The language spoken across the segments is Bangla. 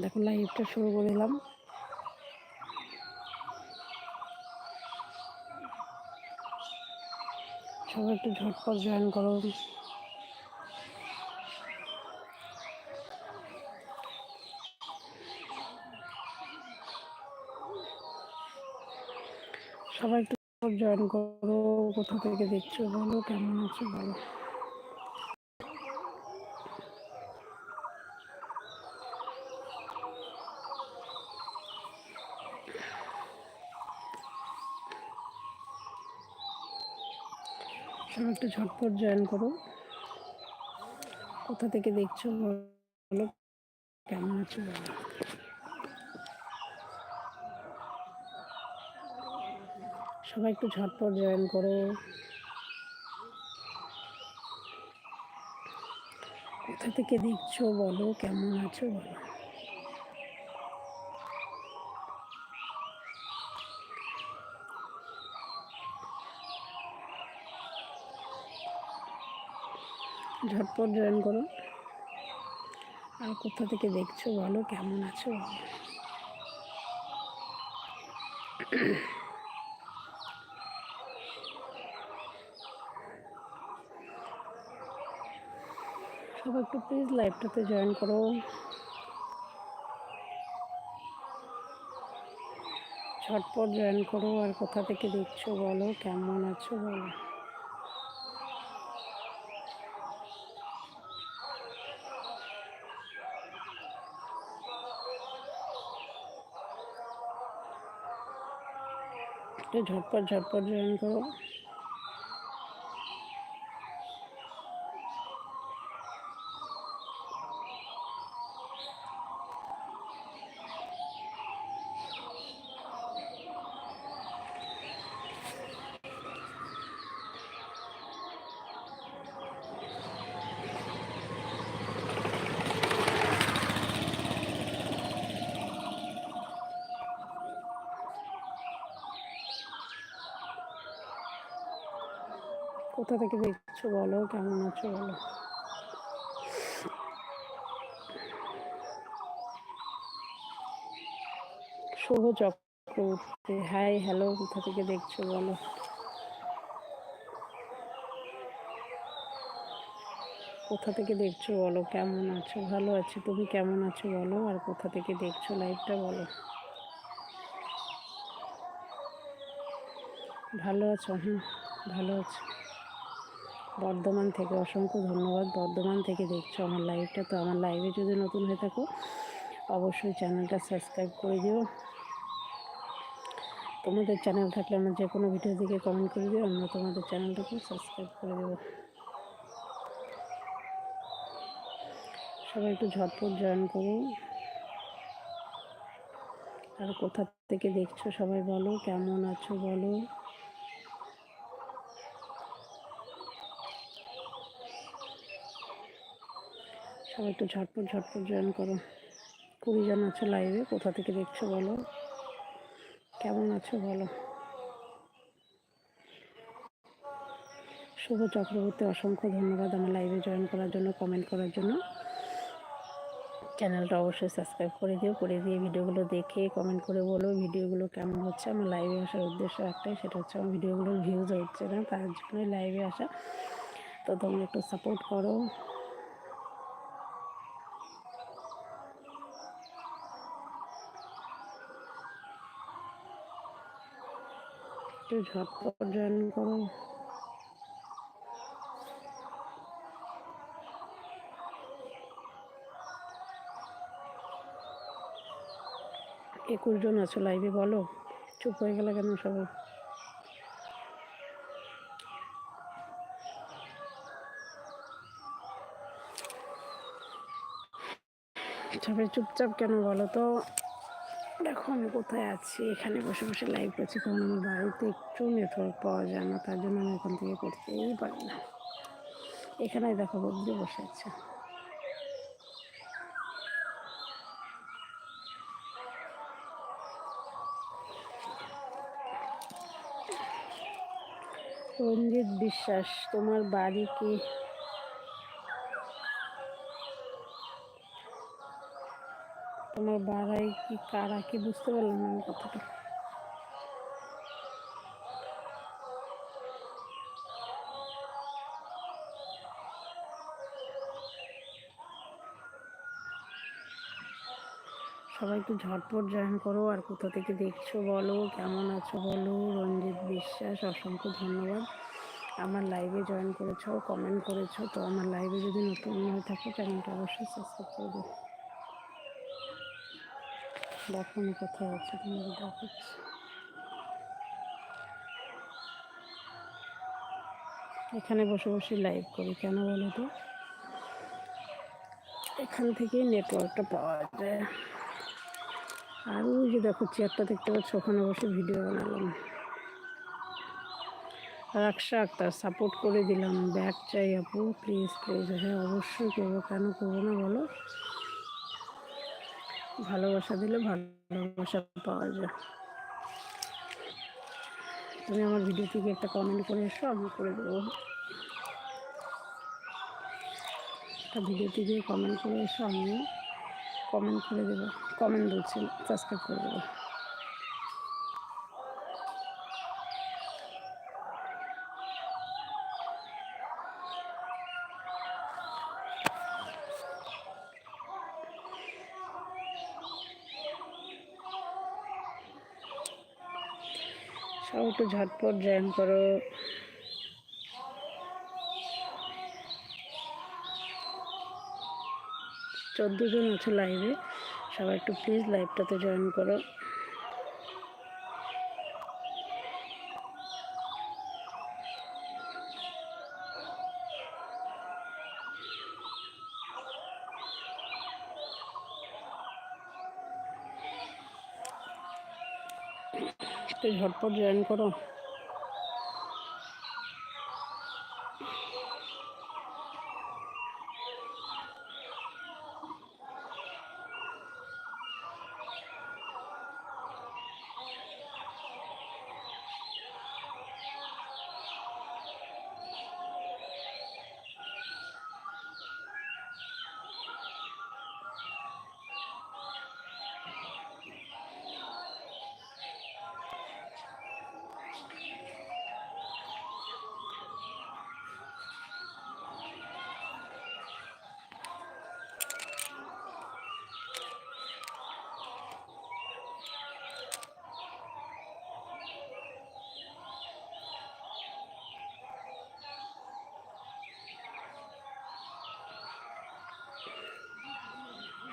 দেখো লাইভটা শুরু করে দিলাম। সবাই একটু ঝটপট জয়েন করো। সবাই একটু জয়েন করো, কোথা থেকে দেখছ বলো, কেমন আছো বলো। একটু ঝটপট জয়েন করো। কোথা থেকে দেখছ বলো? কেমন আছো বলো? সবাই একটু ঝটপট জয়েন করো। কোথা থেকে দেখছ বলো? কেমন আছো বলো? ঝটপট জয়েন করো আর কোথা থেকে দেখছ বলো, কেমন আছো? সবাই একটু প্লিজ লাইভটাতে জয়েন করো। ঝটপট জয়েন করো, আর কোথা থেকে দেখছ বলো, কেমন আছো বলো। ঝটপট ঝটপট জয়েন কোথা থেকে দেখছ বলো? কেমন আছো বলো? শুভ চক্রবর্তী। হাই হ্যালো কোথা থেকে দেখছ বলো? কোথা থেকে দেখছ বলো? কেমন আছো? ভালো আছি। তুমি কেমন আছো বলো? আর কোথা থেকে দেখছ লাইভটা বলো? ভালো আছো? হ্যাঁ ভালো আছো। বর্ধমান থেকে অসংখ্য ধন্যবাদ। বর্ধমান থেকে দেখছ আমার লাইভটা তো আমার লাইভে যদি নতুন হয়ে থাকো, অবশ্যই চ্যানেলটা সাবস্ক্রাইব করে দিও। তোমাদের চ্যানেল থাকলে আমার যে কোনো ভিডিও দিকে কমেন্ট করে দিও, আমরা তোমাদের চ্যানেলটাকে সাবস্ক্রাইব করে দেবো। সবাই একটু ঝটপট জয়েন করুন আর কোথা থেকে দেখছ সবাই বলো, কেমন আছো বলো। সবাই একটু ঝটপট ঝটপট জয়েন করো। কুড়ি জন আছো লাইভে কোথা থেকে দেখছ বলো? কেমন আছো বলো? শুভ চক্রবর্তী, অসংখ্য ধন্যবাদ আমার লাইভে জয়েন করার জন্য কমেন্ট করার জন্য। চ্যানেলটা অবশ্যই সাবস্ক্রাইব করে দিও, করে দিয়ে ভিডিওগুলো দেখে কমেন্ট করে বলো ভিডিওগুলো কেমন হচ্ছে। আমার লাইভে আসার উদ্দেশ্য একটাই, সেটা হচ্ছে আমার ভিডিওগুলোর ভিউজ হচ্ছে না, তার জন্যই লাইভে আসা। তো তোমরা একটু সাপোর্ট করো। একটু ঝটপট জয়েন করো। একুশ জন আছো লাইভে বলো। চুপ হয়ে গেলে কেন সবাই? সবাই চুপচাপ কেন বলো তো? দেখো আমি কোথায় আছি। এখানে বসে বসে লাইভ করছি কারণ আমার বাড়িতে একটু নেটওয়ার্ক পাওয়া যায় না, তার জন্য আমি এখান থেকে করতেই পারি না। এখানে দেখো বদলে বসে আছে। রঞ্জিত বিশ্বাস, তোমার বাড়ি কি? আমার বাড়াই কি, কারা কি বুঝতে পারলাম না আমি কথাটা। সবাই একটু ঝটপট জয়েন করো আর কোথা থেকে দেখছ বলো, কেমন আছো বলো, রঞ্জিত বিশ্বাস, অসংখ্য ধন্যবাদ। আমার লাইভে জয়েন করেছ কমেন্ট করেছ, তো আমার লাইভে যদি নতুন হয়ে থাকো চ্যানেলটা অবশ্যই সাবস্ক্রাইব করে দেবো দেখো আমি কোথায় আছি তোমাকে দেখাচ্ছি। এখানে বসে বসে লাইভ করি, কেন বলো তো? এখান থেকেই নেটওয়ার্কটা পাওয়া যায়। আর ওই যে দেখো চেয়ারটা দেখতে পাচ্ছ, ওখানে বসে ভিডিও বানালাম। রাকসা আক্তার সাপোর্ট করে দিলাম। ব্যাগ চাই আপু প্লিজ প্লিজ হ্যাঁ অবশ্যই করব। কেন করব না বলো? ভালোবাসা দিলে ভালোবাসা পাওয়া যায়। তুমি আমার ভিডিও থেকে একটা কমেন্ট করে এসো, আমি করে দেবো। একটা ভিডিও থেকে কমেন্ট করে এসো, আমি কমেন্ট করে দেবো। কমেন্ট বলছি সাবস্ক্রাইব করে দেবো সব একটু ঝটপট জয়েন করো। চোদ্দ জন আছে লাইভে সবাই একটু প্লিজ লাইভটাতে জয়েন করো একটু ঝটপট জয়েন করো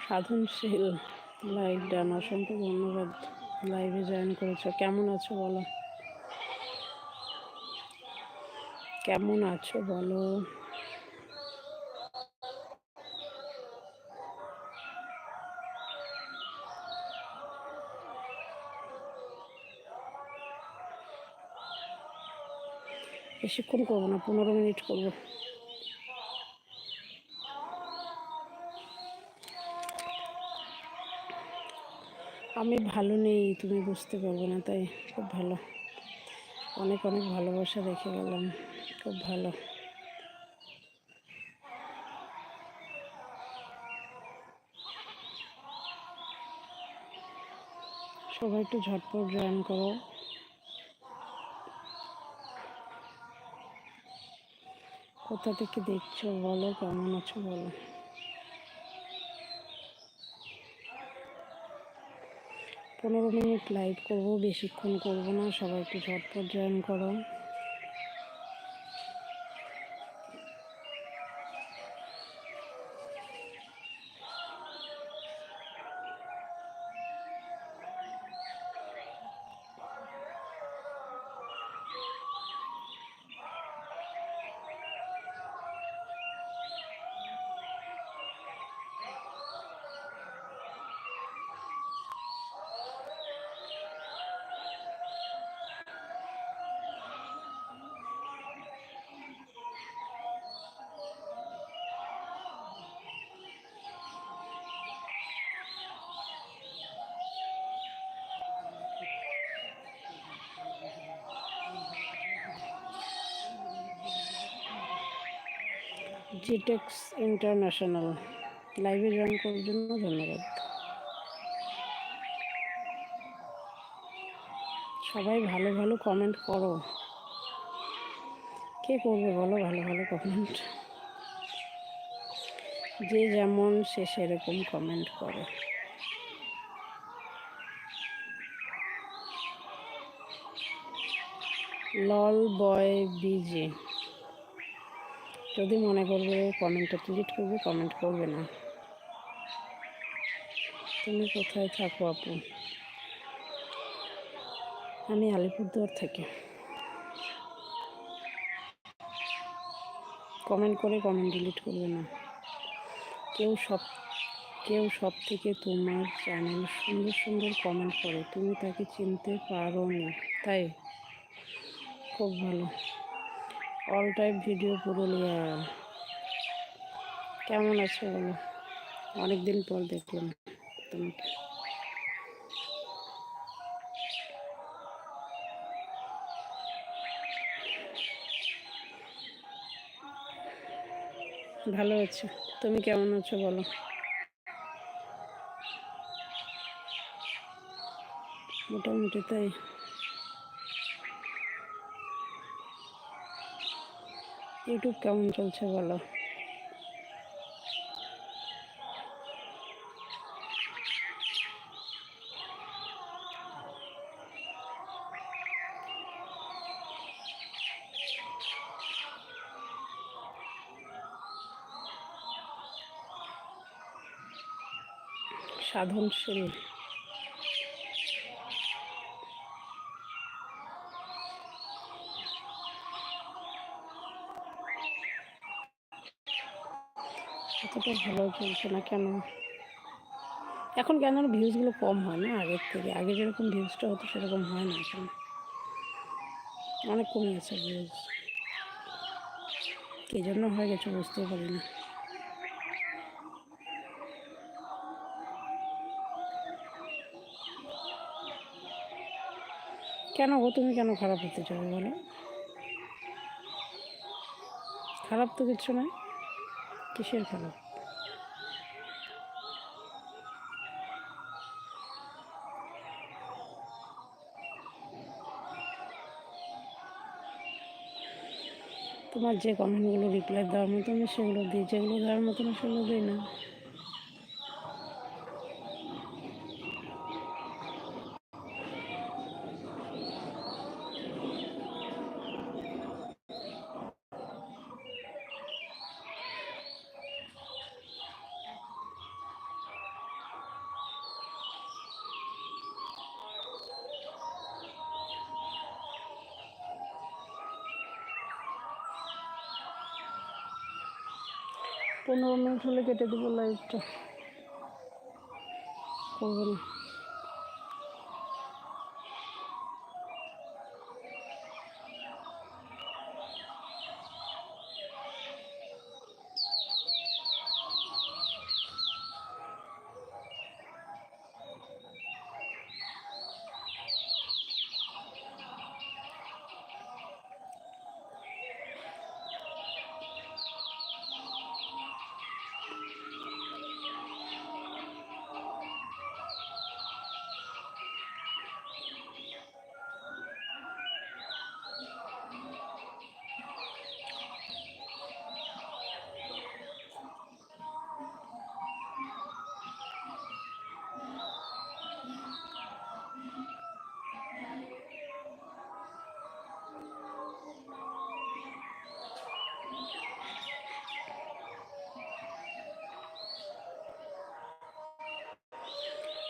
সাধনশীল লাইভ ডান অসংখ্য ধন্যবাদ লাইভে জয়েন করেছ। কেমন আছো বলো? কেমন আছো বলো? বেশিক্ষণ করব না, পনেরো মিনিট করব। আমি ভালো নেই, তুমি বুঝতে পারবে না, তাই খুব ভালো। অনেক অনেক ভালোবাসা দেখে গেলাম, খুব ভালো। সবাই একটু ঝটপট জয়েন করো। কোথা থেকে দেখছ বলো, কেমন আছো বলো। পনেরো মিনিট লাইভ করব বেশিক্ষণ করব না সবাই একটু ঝটপট জয়েন করো। জিটেক্স ইন্টারন্যাশনাল লাইভে জয়েন করার জন্য ধন্যবাদ। সবাই ভালো ভালো কমেন্ট করো। কে করবে বলো? ভালো ভালো কমেন্ট যে যেমন সে সেরকম কমেন্ট করে। লল বয় বিজে। যদি মনে করবে কমেন্টটা ডিলিট করবে কমেন্ট করবে না। তুমি কোথায় থাকো আপু? আমি আলিপুরদুয়ার থেকে। কমেন্ট করে কমেন্ট ডিলিট করবে না। কেউ সব কেউ সব থেকে তোমার চ্যানেল সুন্দর সুন্দর কমেন্ট করে। তুমি তাকে চিনতে পারো না, তাই? খুব ভালো। অল টাইম ভিডিও পুরুলিয়া কেমন আছো বলো? অনেকদিন পর দেখলাম তোমাকে। ভালো আছো? তুমি কেমন আছো বলো? মোটামুটি তাই। ইউটিউব কেমন চলছে বলো? সাধনশীল। এতটা ভালো চলছে না কেন? এখন কেন ভিউজগুলো কম হয় না আগের থেকে? আগে যেরকম ভিউজটা হতো সেরকম হয় না এখন। অনেক কমে গেছে ভিউজ কী জন্য হয়ে গেছে বুঝতেও পারি না কেন গো তুমি কেন খারাপ হতে চাও বলো? খারাপ তো কিছু নয়। কিসের খেলা? তোমার যে কমেন্টগুলো রিপ্লাই দেওয়ার মতন, সেগুলো দিই। যেগুলো দেওয়ার মতন, সেগুলো দিই না। পনেরো মিনিট হলে কেটে দেবো লাইভটা করব না।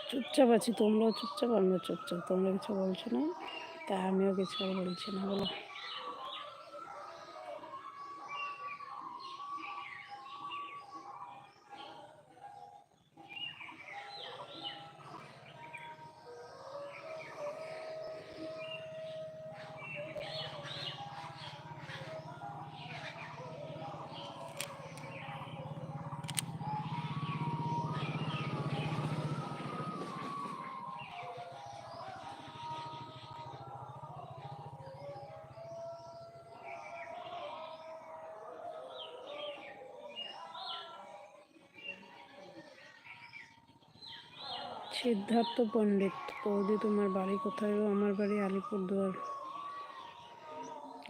চুপচাপ আছি, তোমরাও চুপচাপ, আমিও চুপচাপ, তোমরা কিছু বলছো না। তা আমিও কিছু বলছি না, বলো। সিদ্ধার্থ পণ্ডিত। বৌদি তোমার বাড়ি কোথায় আমার বাড়ি আলিপুরদুয়ার।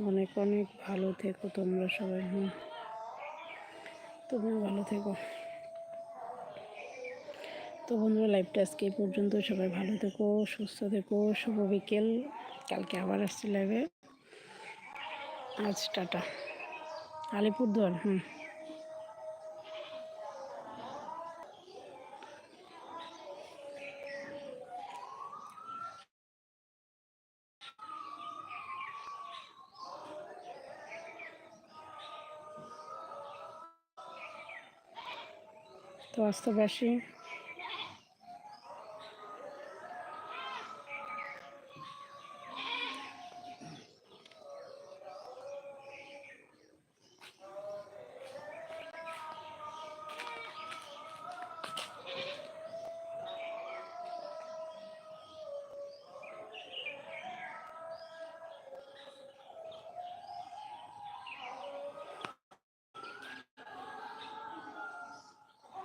অনেক অনেক ভালো থেকো তোমরা সবাই হ্যাঁ তুমিও ভালো থেকো। তো বন্ধুরা লাইভটা আজকে এই পর্যন্ত। সবাই ভালো থেকো, সুস্থ থেকো। শুভ বিকেল। কালকে আবার আসছি লাইভে আজ টাটা। আলিপুরদুয়ার, হুম। তো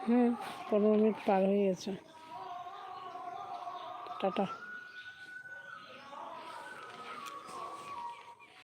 হুম পনেরো মিনিট পার হয়ে গেছে। টাটা।